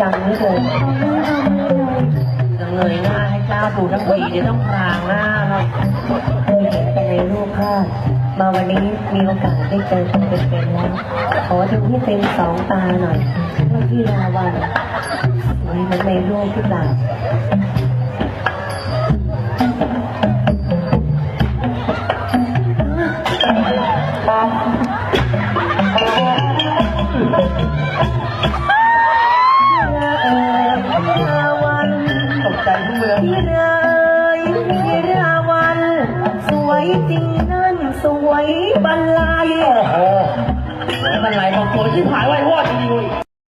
จังนี่เลยจะเงยหน้าให้กล้าดูทั้งทีเดี๋ยวต้องพรางหน้าครับเคยเห็นแต่ในรูปภาพมาวันนี้มีโอกาสได้เจอตัวเป็นๆแล้วขอดูให้เต็มสองตาหน่อย พี่ลาวันสวยเหมือนในรูปที่เปล่าตกใจทุกเมืองพี่เรยพี่ราวัน สวยจริงนั่นสวยบรรลัยโอ้โหบรรลัยของโกรธที่ผาย